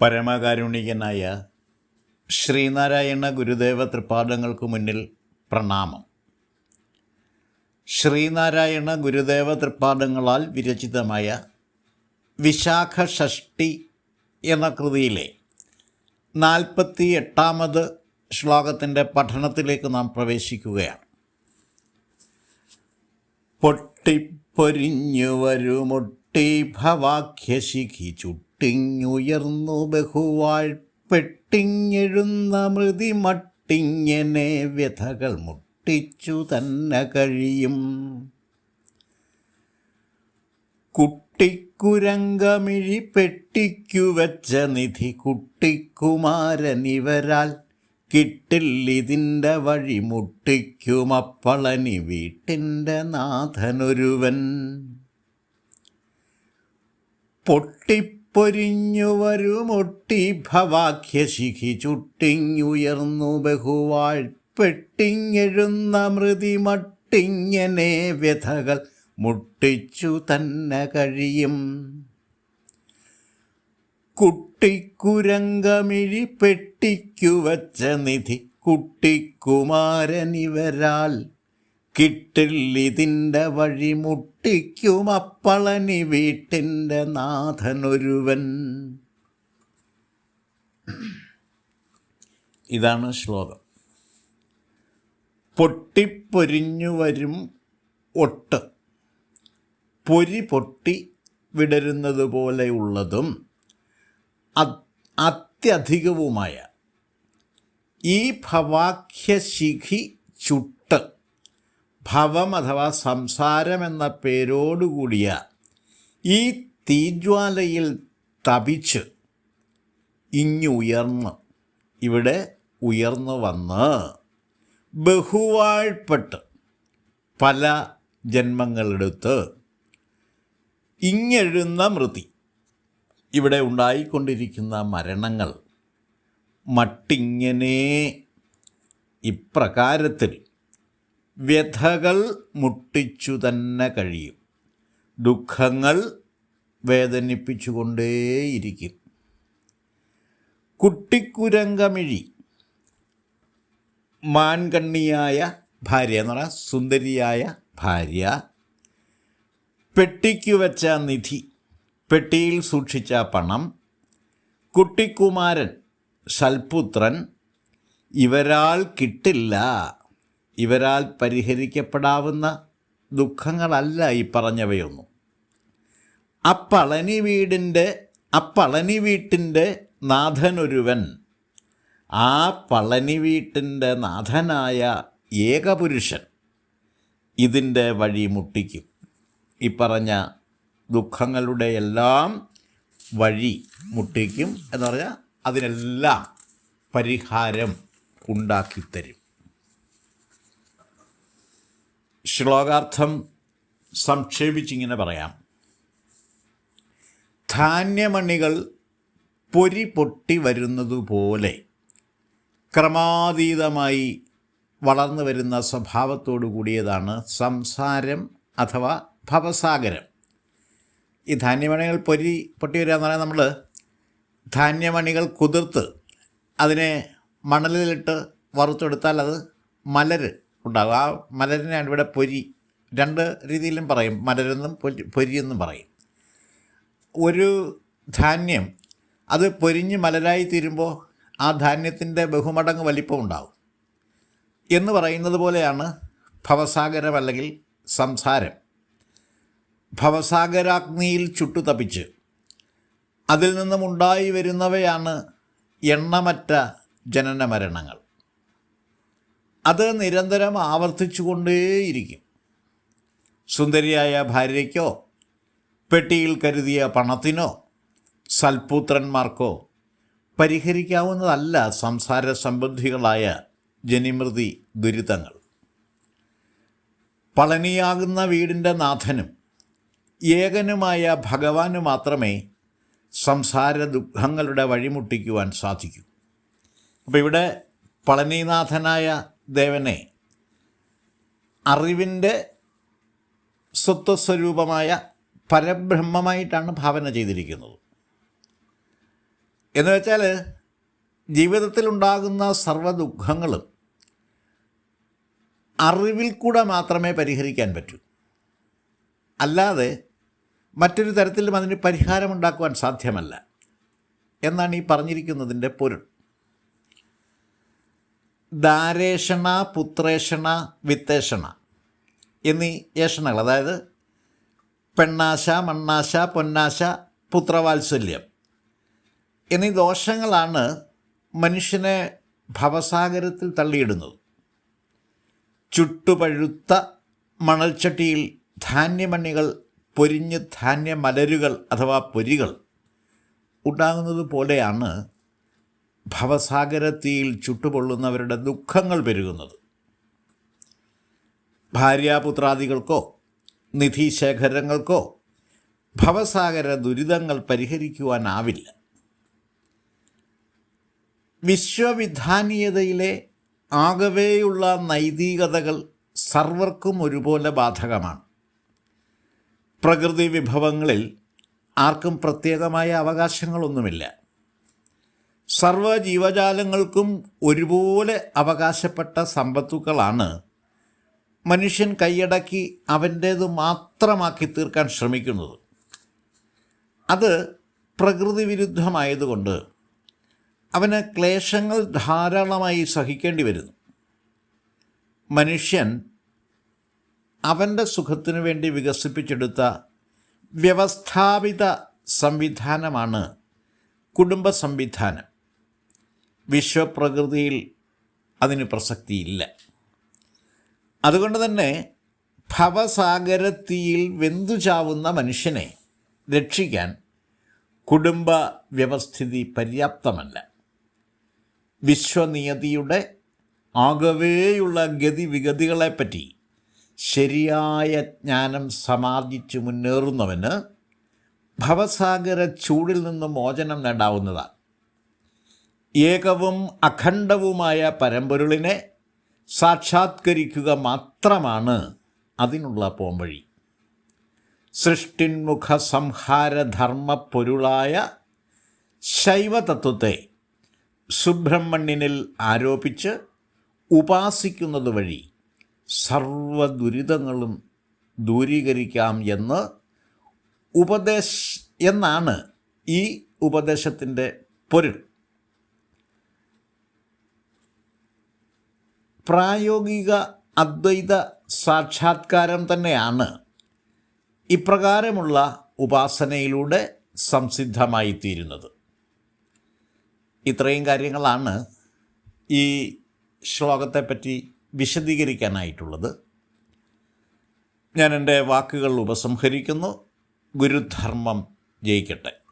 പരമകാരുണികനായ ശ്രീനാരായണ ഗുരുദേവ തൃപ്പാദങ്ങൾക്ക് മുന്നിൽ പ്രണാമം. ശ്രീനാരായണ ഗുരുദേവ തൃപ്പാദങ്ങളാൽ വിരചിതമായ വിശാഖ ഷഷ്ടി എന്ന കൃതിയിലെ നാൽപ്പത്തി എട്ടാമത് ശ്ലോകത്തിന്റെ പഠനത്തിലേക്ക് നാം പ്രവേശിക്കുകയാണ്. പൊട്ടിപ്പൊരിഞ്ഞു വരുമൊട്ടി ഭവാഖ്യശിഖി ചുട്ടിങ്ങുയർന്നു ബഹുവാൾ പെട്ടിഞ്ഞെഴുന്ന മൃതി മട്ടിങ്ങനെ വ്യഥകൾ മുട്ടിച്ചു തന്നെ കഴിയും. കുട്ടിക്കുരങ്കമിഴി പെട്ടിക്കു വെച്ച നിധി കുട്ടിക്കുമാരനിവരാൽ കിട്ടില്ലിതിന്റെ വഴി മുട്ടിക്കുമപ്പളനി വീട്ടിന്റെ നാഥനൊരുവൻ. പൊട്ടിപ്പൊരിഞ്ഞു വരുമൊട്ടി ഭവാഖ്യശിഖി ചുട്ടിങ്ങുയർന്നു ബഹുവാൾ. പെട്ടിങ്ങെഴുന്ന മൃതി മട്ടിങ്ങനെ വ്യഥകൾ മുട്ടിച്ചു തന്നെ കഴിയും. കുട്ടിക്കുരങ്കമിഴി പെട്ടിക്കു വച്ച നിധി കുട്ടിക്കുമാരനിവരാൽ കിട്ടില്ലിതിന്റെ വഴി മുട്ടിക്കുമപ്പളനി വീട്ടിന്റെ നാഥനൊരുവൻ. ഇതാണ് ശ്ലോകം. പൊട്ടിപ്പൊരിഞ്ഞു വരും ഒട്ട്. പൊരി പൊട്ടി വിടരുന്നത് പോലെയുള്ളതും അത്- അത്യധികവുമായ ഈ ഭവാഖ്യശിഖി ചുട്ട് ഭവം അഥവാ സംസാരം എന്ന പേരോടുകൂടിയ ഈ തീജ്വാലയിൽ തപിച്ച് ഇങ്ങുയർന്ന് ഇവിടെ ഉയർന്നു വന്ന് ബഹുവാഴ്പെട്ട് പല ജന്മങ്ങളെടുത്ത് ഇങ്ങെഴുന്ന മൃതി. ഇവിടെ ഉണ്ടായിക്കൊണ്ടിരിക്കുന്ന മരണങ്ങൾ മട്ടിങ്ങനെ ഇപ്രകാരത്തിൽ വ്യഥകൾ മുട്ടിച്ചു തന്നെ കഴിയും. ദുഃഖങ്ങൾ വേദനിപ്പിച്ചുകൊണ്ടേയിരിക്കും. കുട്ടിക്കുരങ്കമിഴി മാൻകണ്ണിയായ ഭാര്യ എന്ന് പറഞ്ഞാൽ സുന്ദരിയായ ഭാര്യ പെട്ടിക്കു വെച്ച നിധി പെട്ടിയിൽ സൂക്ഷിച്ച പണം കുട്ടിക്കുമാരൻ സൽപുത്രൻ ഇവരാൾ കിട്ടില്ല. ഇവരാൽ പരിഹരിക്കപ്പെടാവുന്ന ദുഃഖങ്ങളല്ല ഈ പറഞ്ഞവയൊന്നും. അപ്പളനി വീടിന്റെ അപ്പളനി വീട്ടിന്റെ നാഥനൊരുവൻ ആ പളനി വീട്ടിന്റെ നാഥനായ ഏകപുരുഷൻ ഇതിന്റെ വഴി മുട്ടിക്കും. ഈ പറഞ്ഞ ദുഃഖങ്ങളുടെ എല്ലാം വഴി മുട്ടിക്കും എന്ന് പറഞ്ഞാൽ അതിനെല്ലാം പരിഹാരം ഉണ്ടാക്കിത്തരും. ശ്ലോകാർത്ഥം സംക്ഷേപിച്ചിങ്ങനെ പറയാം. ധാന്യമണികൾ പൊരി പൊട്ടി വരുന്നതുപോലെ ക്രമാതീതമായി വളർന്നു വരുന്ന സ്വഭാവത്തോടു കൂടിയതാണ് സംസാരം അഥവാ ഭവസാഗരം. ഈ ധാന്യമണികൾ പൊരി പൊട്ടി വരിക എന്ന് പറഞ്ഞാൽ നമ്മൾ ധാന്യമണികൾ കുതിർത്ത് അതിനെ മണലിലിട്ട് വറുത്തെടുത്താൽ അത് മലര് ഉണ്ടാകും. ആ മലരിനെയാണ് ഇവിടെ പൊരി രണ്ട് രീതിയിലും പറയും. മലരെന്നും പൊരി പൊരിയെന്നും പറയും. ഒരു ധാന്യം അത് പൊരിഞ്ഞ് മലരായി തീരുമ്പോൾ ആ ധാന്യത്തിന്റെ ബഹുമടങ്ങ് വലിപ്പം ഉണ്ടാവും. എന്ന് പറയുന്നത് പോലെയാണ് ഭവസാഗരം അല്ലെങ്കിൽ സംസാരം. ഭവസാഗരാഗ്നിയിൽ ചുട്ടുതപിച്ച് അതിൽ നിന്നും ഉണ്ടായി വരുന്നവയാണ് എണ്ണമറ്റ ജനന മരണങ്ങൾ അത് നിരന്തരം ആവർത്തിച്ചുകൊണ്ടേയിരിക്കും. സുന്ദരിയായ ഭാര്യയ്ക്കോ പെട്ടിയിൽ കരുതിയ പണത്തിനോ സൽപുത്രന്മാർക്കോ പരിഹരിക്കാവുന്നതല്ല സംസാര സംബന്ധികളായ ജനിമൃതി ദുരിതങ്ങൾ. പളനിയാകുന്ന വീടിന്റെ നാഥനും ഏകനുമായ ഭഗവാന് മാത്രമേ സംസാര ദുഃഖങ്ങളുടെ വഴിമുട്ടിക്കുവാൻ സാധിക്കൂ അപ്പോൾ ഇവിടെ പളനിനാഥനായ ദേവനെ അറിവിന്റെ സ്വത്വസ്വരൂപമായ പരബ്രഹ്മമായിട്ടാണ് ഭാവന ചെയ്തിരിക്കുന്നത്. എന്ന് വെച്ചാൽ ജീവിതത്തിലുണ്ടാകുന്ന സർവ ദുഃഖങ്ങളും അറിവിൽ കൂടെ മാത്രമേ പരിഹരിക്കാൻ പറ്റൂ. അല്ലാതെ മറ്റൊരു തരത്തിലും അതിന് പരിഹാരമുണ്ടാക്കുവാൻ സാധ്യമല്ല എന്നാണ് ഈ പറഞ്ഞിരിക്കുന്നതിന്റെ പൊരുൾ. ദാരേഷണ പുത്രേഷണ വിത്തേഷണ എന്നീ ഏഷണകൾ. അതായത് പെണ്ണാശ മണ്ണാശ പൊന്നാശ പുത്രവാത്സല്യം എന്നീ ദോഷങ്ങളാണ് മനുഷ്യനെ ഭവസാഗരത്തിൽ തള്ളിയിടുന്നത്. ചുട്ടുപഴുത്ത മണൽച്ചട്ടിയിൽ ധാന്യമണികൾ പൊരിഞ്ഞ് ധാന്യമലരുകൾ അഥവാ പൊരികൾ ഉണ്ടാകുന്നത് പോലെയാണ് ഭവസാഗരത്തിയിൽ ചുട്ടുപൊള്ളുന്നവരുടെ ദുഃഖങ്ങൾ പെരുകുന്നത്. ഭാര്യാപുത്രാദികൾക്കോ നിധിശേഖരങ്ങൾക്കോ ഭവസാഗര ദുരിതങ്ങൾ പരിഹരിക്കുവാനാവില്ല. വിശ്വവിധാനീയതയിലെ ആകവേയുള്ള നൈതികതകൾ സർവർക്കും ഒരുപോലെ ബാധകമാണ്. പ്രകൃതി വിഭവങ്ങളിൽ ആർക്കും പ്രത്യേകമായ അവകാശങ്ങളൊന്നുമില്ല. സർവ ജീവജാലങ്ങൾക്കും ഒരുപോലെ അവകാശപ്പെട്ട സമ്പത്തുക്കളാണ് മനുഷ്യൻ കൈയടക്കി അവന്റേത് മാത്രമാക്കി തീർക്കാൻ ശ്രമിക്കുന്നത്. അത് പ്രകൃതി വിരുദ്ധമായതുകൊണ്ട് അവന് ക്ലേശങ്ങൾ ധാരാളമായി സഹിക്കേണ്ടി വരുന്നു. മനുഷ്യൻ അവന്റെ സുഖത്തിനു വേണ്ടി വികസിപ്പിച്ചെടുത്ത വ്യവസ്ഥാപിത സംവിധാനമാണ് കുടുംബ സംവിധാനം വിശ്വപ്രകൃതിയിൽ അതിന് പ്രസക്തിയില്ല. അതുകൊണ്ട് തന്നെ ഭവസാഗരത്തിയിൽ വെന്തു ചാവുന്ന മനുഷ്യനെ രക്ഷിക്കാൻ കുടുംബ വ്യവസ്ഥിതി പര്യാപ്തമല്ല. വിശ്വനിയതിയുടെ ആകവേയുള്ള ഗതിവിഗതികളെപ്പറ്റി ശരിയായ ജ്ഞാനം സമാർജിച്ച് മുന്നേറുന്നവന് ഭവസാഗര ചൂടിൽ നിന്ന് മോചനം നേടാവുന്നതാണ്. ഏകവും അഖണ്ഡവുമായ പരമ്പൊരുളിനെ സാക്ഷാത്കരിക്കുക മാത്രമാണ് അതിനുള്ള പോംവഴി. സൃഷ്ടിന്മുഖ സംഹാരധർമ്മ പൊരുളായ ശൈവതത്വത്തെ സുബ്രഹ്മണ്യനിൽ ആരോപിച്ച് ഉപാസിക്കുന്നത് വഴി സർവദുരിതങ്ങളും ദൂരീകരിക്കാം എന്ന് ഉപദേശ എന്നാണ് ഈ ഉപദേശത്തിന്റെ പൊരുൾ. പ്രായോഗിക അദ്വൈത സാക്ഷാത്കാരം തന്നെയാണ് ഇപ്രകാരമുള്ള ഉപാസനയിലൂടെ സംസിദ്ധമായി തീരുന്നത് ഇത്രയും കാര്യങ്ങളാണ് ഈ ശ്ലോകത്തെപ്പറ്റി വിശദീകരിക്കാനായിട്ടുള്ളത്. ഞാൻ എന്റെ വാക്കുകൾ ഉപസംഹരിക്കുന്നു. ഗുരുധർമ്മം ജയിക്കട്ടെ.